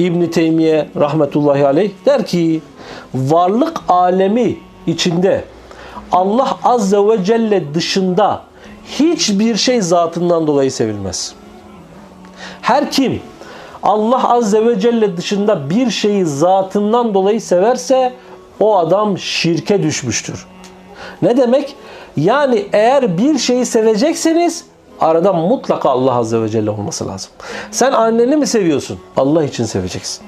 İbn Teymiye rahmetullahi aleyh der ki varlık alemi içinde Allah azze ve celle dışında hiçbir şey zatından dolayı sevilmez. Her kim Allah azze ve celle dışında bir şeyi zatından dolayı severse o adam şirke düşmüştür. Ne demek? Yani eğer bir şeyi sevecekseniz arada mutlaka Allah azze ve celle olması lazım. Sen anneni mi seviyorsun? Allah için seveceksin.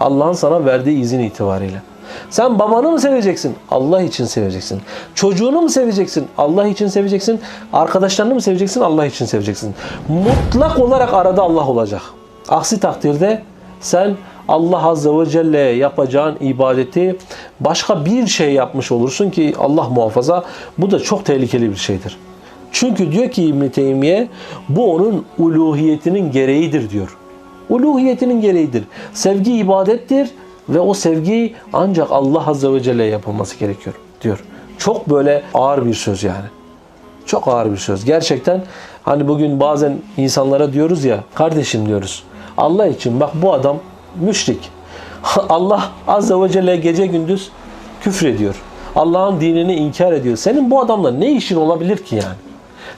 Allah'ın sana verdiği izin itibariyle. Sen babanı mı seveceksin? Allah için seveceksin. Çocuğunu mu seveceksin? Allah için seveceksin. Arkadaşlarını mı seveceksin? Allah için seveceksin. Mutlak olarak arada Allah olacak. Aksi takdirde sen Allah Azze ve Celle'ye yapacağın ibadeti başka bir şey yapmış olursun ki Allah muhafaza bu da çok tehlikeli bir şeydir. Çünkü diyor ki İbn Teymiye bu onun uluhiyetinin gereğidir diyor. Uluhiyetinin gereğidir. Sevgi ibadettir ve o sevgi ancak Allah Azze ve Celle yapılması gerekiyor diyor. Çok böyle ağır bir söz yani. Çok ağır bir söz. Gerçekten hani bugün bazen insanlara diyoruz ya kardeşim diyoruz. Allah için bak bu adam müşrik. Allah Azze ve Celle gece gündüz küfrediyor. Allah'ın dinini inkar ediyor. Senin bu adamla ne işin olabilir ki yani?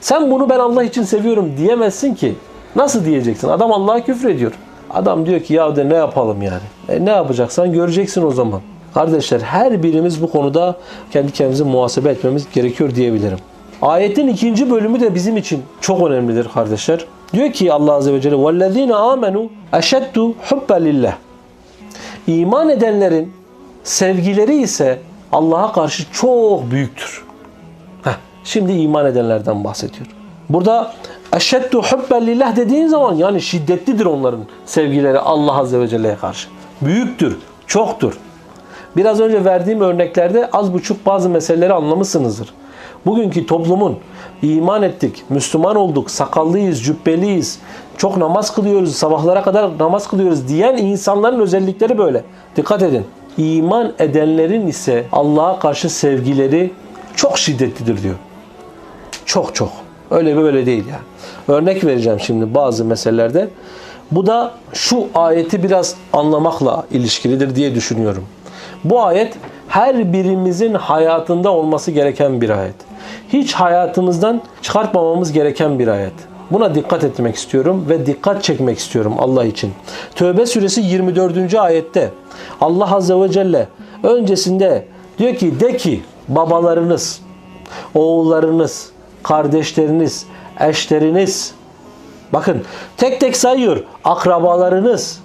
Sen bunu ben Allah için seviyorum diyemezsin ki. Nasıl diyeceksin? Adam Allah'a küfrediyor. Adam diyor ki ya de ne yapalım yani? E ne yapacaksan göreceksin o zaman. Kardeşler her birimiz bu konuda kendi kendimizi muhasebe etmemiz gerekiyor diyebilirim. Ayetin ikinci bölümü de bizim için çok önemlidir kardeşler. Diyor ki Allah Azze ve Celle وَالَّذ۪ينَ آمَنُوا اَشَدُّ حُبَّ لِلّٰهِ İman edenlerin sevgileri ise Allah'a karşı çok büyüktür. Şimdi iman edenlerden bahsediyor. Burada eşeddu hubben lillah dediğin zaman yani şiddetlidir onların sevgileri Allah Azze ve Celle'ye karşı. Büyüktür, çoktur. Biraz önce verdiğim örneklerde az buçuk bazı meseleleri anlamışsınızdır. Bugünkü toplumun iman ettik, Müslüman olduk, sakallıyız, cübbeliyiz, çok namaz kılıyoruz, sabahlara kadar namaz kılıyoruz diyen insanların özellikleri böyle. Dikkat edin. İman edenlerin ise Allah'a karşı sevgileri çok şiddetlidir diyor. Çok çok. Öyle böyle değil yani. Örnek vereceğim şimdi bazı meselelerde. Bu da şu ayeti biraz anlamakla ilişkilidir diye düşünüyorum. Bu ayet her birimizin hayatında olması gereken bir ayet. Hiç hayatımızdan çıkartmamamız gereken bir ayet. Buna dikkat etmek istiyorum ve dikkat çekmek istiyorum Allah için. Tövbe suresi 24. ayette Allah Azze ve Celle öncesinde diyor ki de ki babalarınız, oğullarınız, kardeşleriniz, eşleriniz bakın tek tek sayıyor. Akrabalarınız,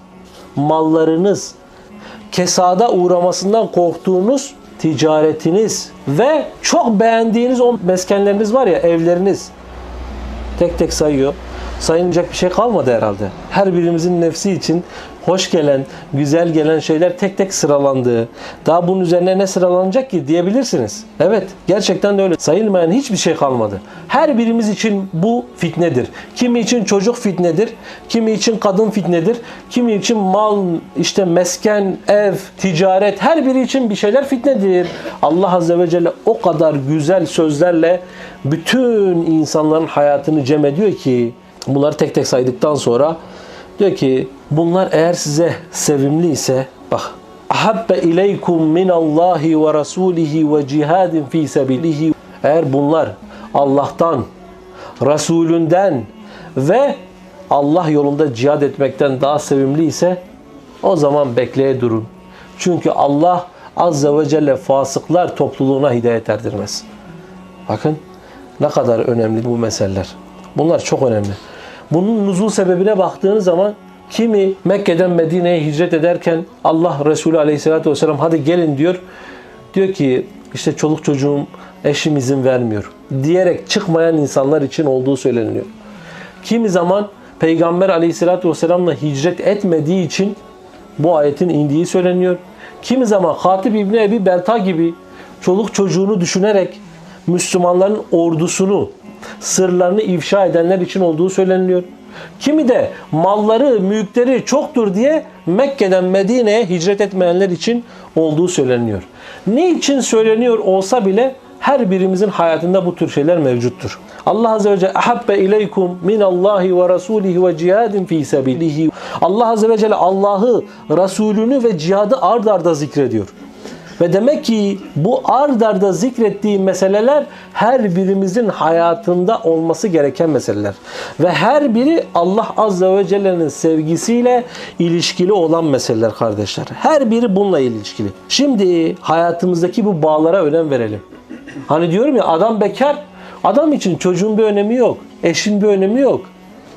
mallarınız, kesada uğramasından korktuğunuz ticaretiniz ve çok beğendiğiniz o meskenleriniz var ya evleriniz. Tek tek sayıyor. Sayılacak bir şey kalmadı herhalde. Her birimizin nefsi için hoş gelen, güzel gelen şeyler tek tek sıralandığı. Daha bunun üzerine ne sıralanacak ki diyebilirsiniz. Evet, gerçekten de öyle. Sayılmayan hiçbir şey kalmadı. Her birimiz için bu fitnedir. Kimi için çocuk fitnedir, kimi için kadın fitnedir, kimi için mal, işte mesken, ev, ticaret her biri için bir şeyler fitnedir. Allah Azze ve Celle o kadar güzel sözlerle bütün insanların hayatını cem ediyor ki bunları tek tek saydıktan sonra diyor ki bunlar eğer size sevimli ise bak ahabbe ileykum min Allahi ve rasulihi ve cihadin fi sebilihi eğer bunlar Allah'tan Resulünden ve Allah yolunda cihad etmekten daha sevimli ise o zaman bekleye durun. Çünkü Allah Azze ve Celle fasıklar topluluğuna hidayet erdirmez. Bakın ne kadar önemli bu meseleler. Bunlar çok önemli. Bunun nuzul sebebine baktığınız zaman kimi Mekke'den Medine'ye hicret ederken Allah Resulü Aleyhisselatü Vesselam hadi gelin diyor. Diyor ki işte çoluk çocuğum eşim izin vermiyor diyerek çıkmayan insanlar için olduğu söyleniyor. Kimi zaman Peygamber Aleyhisselatü Vesselam'la hicret etmediği için bu ayetin indiği söyleniyor. Kimi zaman Hatip İbni Ebi Belta gibi çoluk çocuğunu düşünerek Müslümanların ordusunu, sırlarını ifşa edenler için olduğu söyleniliyor. Kimi de malları, mülkleri çoktur diye Mekke'den Medine'ye hicret etmeyenler için olduğu söyleniyor. Ne için söyleniyor olsa bile her birimizin hayatında bu tür şeyler mevcuttur. Allah Azze ve Celle ahabbe ileykum min Allahi ve rasulihi ve cihadin fi sebilihi. Allah Azze ve Celle Allah'ı, Resulünü ve cihadı ard arda zikrediyor. Ve demek ki bu ard arda zikrettiği meseleler her birimizin hayatında olması gereken meseleler. Ve her biri Allah Azze ve Celle'nin sevgisiyle ilişkili olan meseleler kardeşler. Her biri bununla ilişkili. Şimdi hayatımızdaki bu bağlara önem verelim. Hani diyorum ya adam bekar, adam için çocuğun bir önemi yok. Eşin bir önemi yok.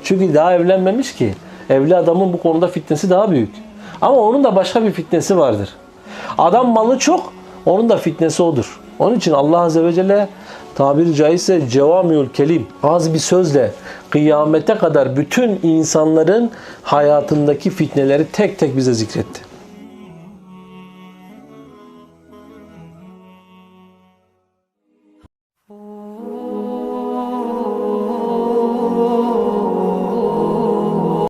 Çünkü daha evlenmemiş ki. Evli adamın bu konuda fitnesi daha büyük. Ama onun da başka bir fitnesi vardır. Adam malı çok, onun da fitnesi odur. Onun için Allah Azze ve Celle tabiri caizse cevamiül kelim az bir sözle kıyamete kadar bütün insanların hayatındaki fitneleri tek tek bize zikretti.